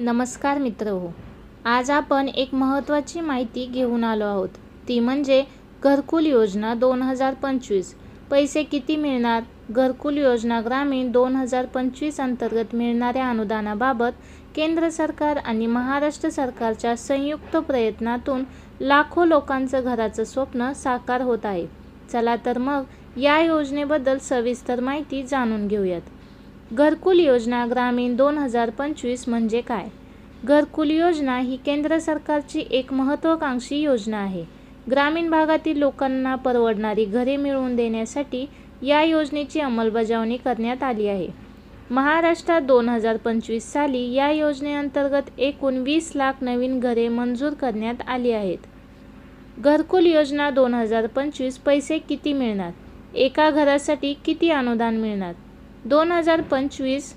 नमस्कार मित्र हो. आज आपण एक महत्त्वाची माहिती घेऊन आलो आहोत. ती म्हणजे घरकुल योजना दोन हजार पंचवीस. पैसे किती मिळणार? घरकुल योजना ग्रामीण दोन हजार पंचवीस अंतर्गत मिळणाऱ्या अनुदानाबाबत केंद्र सरकार आणि महाराष्ट्र सरकारच्या संयुक्त प्रयत्नातून लाखो लोकांचं घराचं स्वप्न साकार होत आहे. चला तर मग या योजनेबद्दल सविस्तर माहिती जाणून घेऊयात. घरकुल योजना ग्रामीण दोन हजार पंचवीस म्हणजे काय? घरकुल योजना ही केंद्र सरकारची एक महत्त्वाकांक्षी योजना आहे. ग्रामीण भागातील लोकांना परवडणारी घरे मिळवून देण्यासाठी या योजनेची अंमलबजावणी करण्यात आली आहे. महाराष्ट्रात दोन हजार पंचवीस साली या योजनेअंतर्गत एकूण वीस लाख नवीन घरे मंजूर करण्यात आली आहेत. घरकुल योजना दोन हजार पंचवीस पैसे किती मिळणार? एका घरासाठी किती अनुदान मिळणार? दोन हजार पंचवीस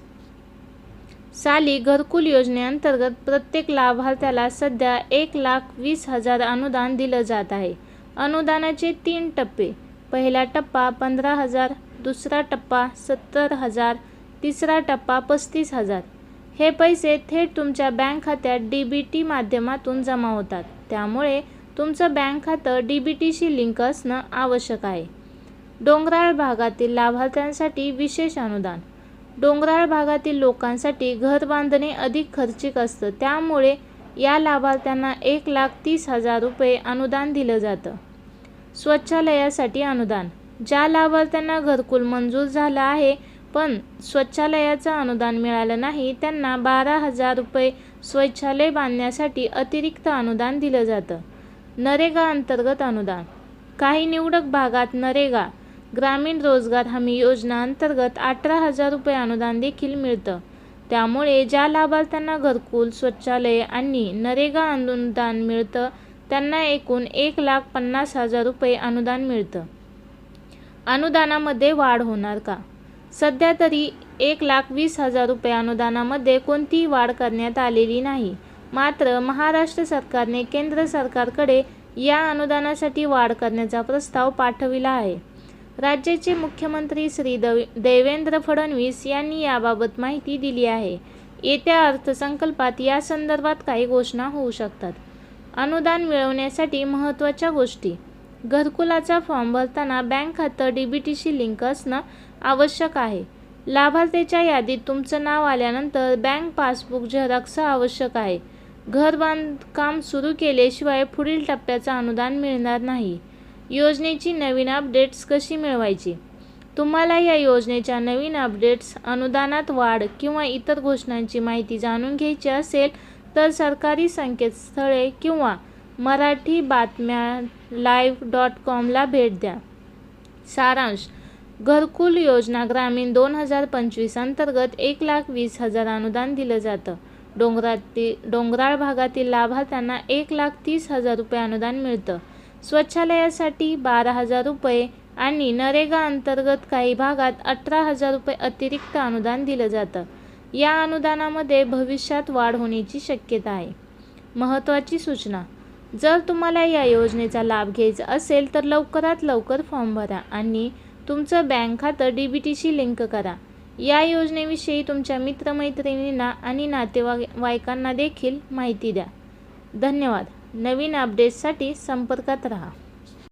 साली घरकुल योजनेअंतर्गत प्रत्येक लाभार्थ्याला सध्या एक लाख वीस हजार अनुदान दिलं जात आहे. अनुदानाचे तीन टप्पे. पहिला टप्पा पंधरा हजार दुसरा टप्पा सत्तर हजार तिसरा टप्पा पस्तीस हजार. हे पैसे थेट तुमच्या बँक खात्यात डी बी टी माध्यमातून जमा होतात. त्यामुळे तुमचं बँक खातं डी बी टीशी लिंक असणं आवश्यक आहे. डोंगराळ भागातील लाभार्थ्यांसाठी विशेष अनुदान. डोंगराळ भागातील लोकांसाठी घर बांधणे अधिक खर्चिक असतं. त्यामुळे या लाभार्थ्यांना एक लाख तीस हजार रुपये अनुदान दिलं जातं. स्वच्छालयासाठी अनुदान. ज्या लाभार्थ्यांना घरकुल मंजूर झालं आहे पण स्वच्छालयाचं अनुदान मिळालं नाही त्यांना बारा हजार रुपये स्वच्छालय बांधण्यासाठी अतिरिक्त अनुदान दिलं जातं. नरेगा अंतर्गत अनुदान. काही निवडक भागात नरेगा ग्रामीण रोजगार हमी योजना अंतर्गत अठरा हजार रुपये अनुदान देखील मिळतं. त्यामुळे ज्या लाभार्थ्यांना घरकुल शौचालय आणि नरेगा अनुदान मिळतं त्यांना एकूण एक लाख पन्नास हजार रुपये अनुदान मिळतं. अनुदानामध्ये वाढ होणार का? सध्या तरी एक लाख वीस हजार रुपये अनुदानामध्ये कोणतीही वाढ करण्यात आलेली नाही. मात्र महाराष्ट्र सरकारने केंद्र सरकारकडे या अनुदानासाठी वाढ करण्याचा प्रस्ताव पाठविला आहे. राज्याचे मुख्यमंत्री श्री दव देवेंद्र फडणवीस यांनी याबाबत माहिती दिली आहे. येत्या अर्थसंकल्पात या संदर्भात काही घोषणा होऊ शकतात. अनुदान मिळवण्यासाठी महत्त्वाच्या गोष्टी. घरकुलाचा फॉर्म भरताना बँक खातं डी बी टीशी लिंक असणं आवश्यक आहे. लाभार्थ्याच्या यादीत तुमचं नाव आल्यानंतर बँक पासबुक झेरॉक्स आवश्यक आहे. घर बांधकाम सुरू केल्याशिवाय पुढील टप्प्याचं अनुदान मिळणार नाही. योजनेची नवीन अपडेट्स कशी मिळवायची? तुम्हाला या योजनेच्या नवीन अपडेट्स अनुदानात वाढ किंवा इतर घोषणांची माहिती जाणून घ्यायची असेल तर सरकारी संकेतस्थळे किंवा मराठी बातम्या लाईव्ह डॉट कॉमला भेट द्या. सारांश घरकुल योजना ग्रामीण दोन हजार पंचवीस अंतर्गत एक लाख वीस हजार अनुदान दिलं जातं. डोंगरातील डोंगराळ भागातील लाभार्थ्यांना एक लाख तीस हजार रुपये अनुदान मिळतं. स्वच्छालयासाठी बारा हजार रुपये आणि नरेगा अंतर्गत काही भागात अठरा हजार रुपये अतिरिक्त अनुदान दिलं जातं. या अनुदानामध्ये भविष्यात वाढ होण्याची शक्यता आहे. महत्त्वाची सूचना. जर तुम्हाला या योजनेचा लाभ घ्यायचा असेल तर लवकरात लवकर फॉर्म भरा आणि तुमचं बँक खातं डी बी टीशी लिंक करा. या योजनेविषयी तुमच्या मित्रमैत्रिणींना आणि नातेवाईकांना देखील माहिती द्या. धन्यवाद. नवीन अपडेट्ससाठी संपर्कात रहा.